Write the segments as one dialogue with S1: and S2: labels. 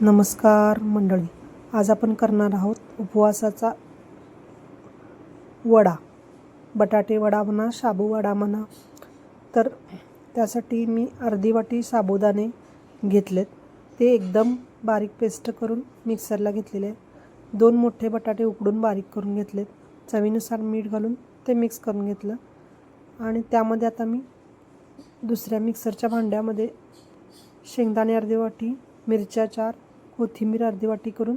S1: नमस्कार मंडळी आज आपण करणार आहोत उपवासाचा वडा. बटाटे वडा म्हणा शाबू वडा म्हणा. तर त्यासाठी मी अर्धी वाटी साबुदाणे घेतलेत. ते एकदम बारीक पेस्ट करून मिक्सरला घेतलेले दोन मोठे बटाटे उकडून बारीक करून घेतलेत. चवीनुसार मीठ घालून ते मिक्स करून घेतलं. आणि त्यामध्ये आता मी दुसऱ्या मिक्सरच्या भांड्यामध्ये शेंगदाणे अर्धी वाटी मिरच्या चार कोथिंबीर अर्धी वाटी करून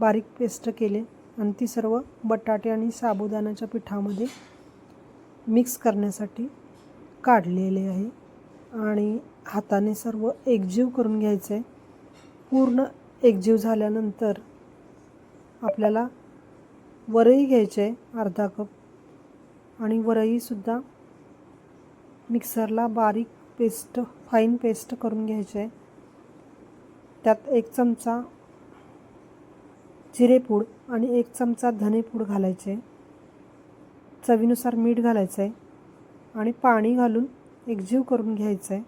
S1: बारीक पेस्ट केले आणि ती सर्व बटाटे आणि साबुदाण्याच्या पिठामध्ये मिक्स करण्यासाठी काढलेले आहे. आणि हाताने सर्व एकजीव करून घ्यायचं. आहे पूर्ण एकजीव झाल्यानंतर आपल्याला वरई घ्यायचे आहे अर्धा कप. आणि वरईसुद्धा मिक्सरला बारीक पेस्ट फाईन पेस्ट करून घ्यायचे. आहे त्यात एक चमचा जिरेपूड आणि एक चमचा धनेपूड घालायचे. चवीनुसार मीठ घालायचं आहे आणि पाणी घालून एकजीव करून घ्यायचं. आहे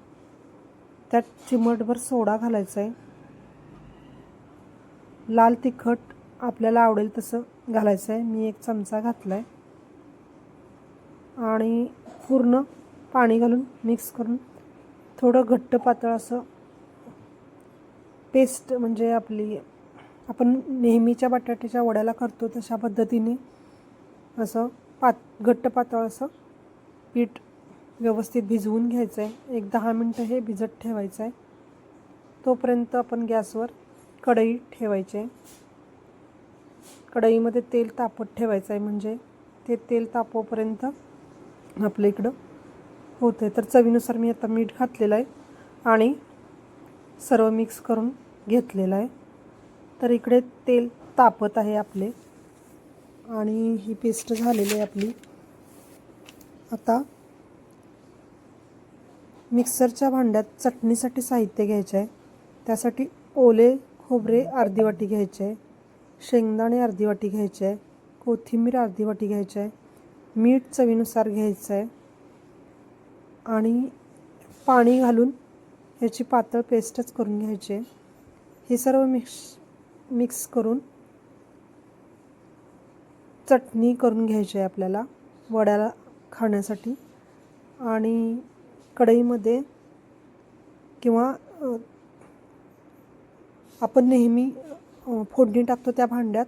S1: त्यात चिमटभर सोडा घालायचा. आहे लाल तिखट आपल्याला आवडेल तसं घालायचं. आहे मी एक चमचा घातला आहे आणि पूर्ण पाणी घालून मिक्स करून थोडं घट्ट पातळ असं पेस्ट म्हणजे आपली आपण नेहमीच्या बटाट्याच्या वड्याला करतो तशा पद्धतीने असं पात घट्ट पातळ असं पीठ व्यवस्थित भिजवून घ्यायचं आहे एक दहा मिनटं हे भिजत ठेवायचं आहे तोपर्यंत आपण गॅसवर कढई ठेवायची. आहे कढईमध्ये तेल तापत ठेवायचं आहे म्हणजे ते तेल तापोपर्यंत आपल्या इकडं होतं आहे तर चवीनुसार मी आता मीठ घातलेलं आहे आणि सर्व मिक्स करून घेतलेलं आहे. तर इकडे तेल तापत आहे आपले. आणि ही पेस्ट झालेली आहे आपली. आता मिक्सरच्या भांड्यात चटणीसाठी साहित्य घ्यायचं आहे त्यासाठी ओले खोबरे अर्धी वाटी घ्यायचे आहे शेंगदाणे अर्धी वाटी घ्यायचे आहे कोथिंबीर अर्धी वाटी घ्यायची आहे मीठ चवीनुसार घ्यायचं आहे आणि पाणी घालून ह्याची पातळ पेस्टच करून घ्यायची आहे. हे सर्व मिक्स मिक्स करून चटणी करून घ्यायची आहे आपल्याला वड्याला खाण्यासाठी. आणि कढईमध्ये किंवा आपण नेहमी फोडणी टाकतो त्या भांड्यात.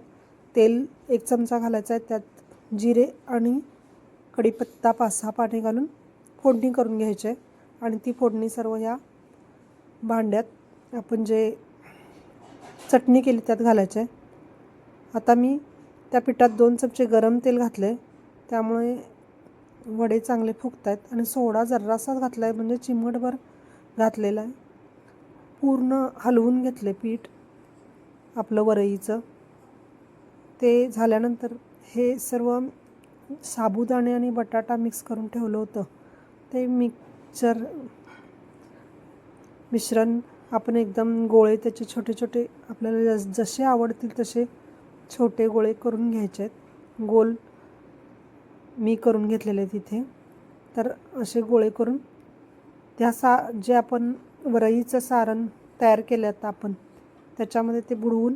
S1: तेल एक चमचा घालायचा आहे त्यात जिरे आणि कढीपत्ता पाच सहा पाणी घालून फोडणी करून घ्यायची आहे. आणि ती फोडणी सर्व ह्या भांड्यात आपण जे चटणी केली त्यात घालायचं. आहे आता मी त्या पिठात दोन चमचे गरम तेल घातले त्यामुळे वडे चांगले फुगत आहेत आणि सोडा जर्रासाच घातला आहे म्हणजे चिमटभर घातलेला आहे. पूर्ण हलवून घेतले पीठ आपलं वरईचं. ते झाल्यानंतर हे सर्व साबुदाणे आणि बटाटा मिक्स करून ठेवलं होतं. ते मिक्सर मिश्रण आपण एकदम गोळे त्याचे छोटे छोटे आपल्याला जस जसे आवडतील तसे छोटे गोळे करून घ्यायचे आहेत. गोल मी करून घेतलेले तिथे तर असे गोळे करून त्या सा जे आपण वरईचं सारण तयार केलं आता आपण त्याच्यामध्ये ते बुडवून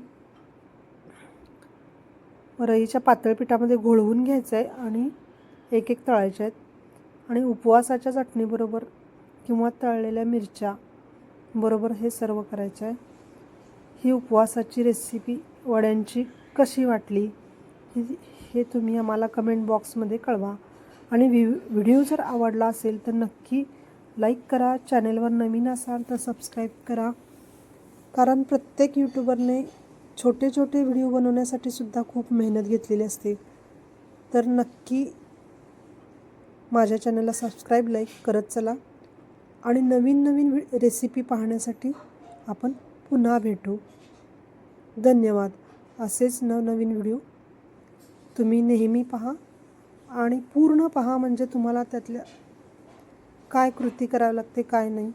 S1: वरईच्या पातळ पिठामध्ये घोळवून घ्यायचं आहे आणि एक एक तळायचे आहेत. आणि उपवासाच्या चटणीबरोबर किंवा तळलेल्या मिरच्या बरोबर हे सर्व करायचं आहे. ही उपवासाची रेसिपी वड्यांची कशी वाटली हे तुम्ही आम्हाला कमेंट बॉक्समध्ये कळवा. आणि व्हि व्हिडिओ जर आवडला असेल तर नक्की लाईक करा. चॅनेलवर नवीन असाल तर सबस्क्राईब करा. कारण प्रत्येक यूट्यूबरने छोटे छोटे व्हिडिओ बनवण्यासाठी सुद्धा खूप मेहनत घेतलेली असते. तर नक्की माझ्या चॅनलला सबस्क्राईब लाईक करत चला. आणि नवीन नवीन रेसिपी पाहण्यासाठी आपण पुन्हा भेटू. धन्यवाद. असेच नवनवीन व्हिडिओ तुम्ही नेहमी पहा आणि पूर्ण पहा म्हणजे तुम्हाला त्यातल्या काय कृती करावी लागते काय नाही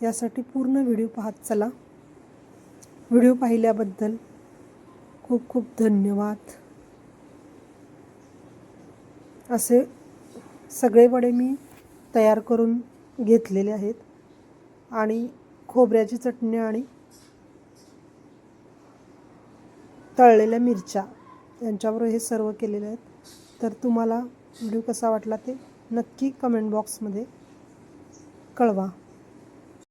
S1: यासाठी पूर्ण व्हिडिओ पाहत चला. व्हिडिओ पाहिल्याबद्दल खूप खूप धन्यवाद. असे सगळे वडे मी तयार करून घेतलेले आहेत. आणि खोबऱ्याची चटणी आणि तळलेल्या मिरच्या यांच्यावर हे सर्व केलेले आहेत. तर तुम्हाला व्हिडिओ कसा वाटला ते नक्की कमेंट बॉक्समध्ये कळवा.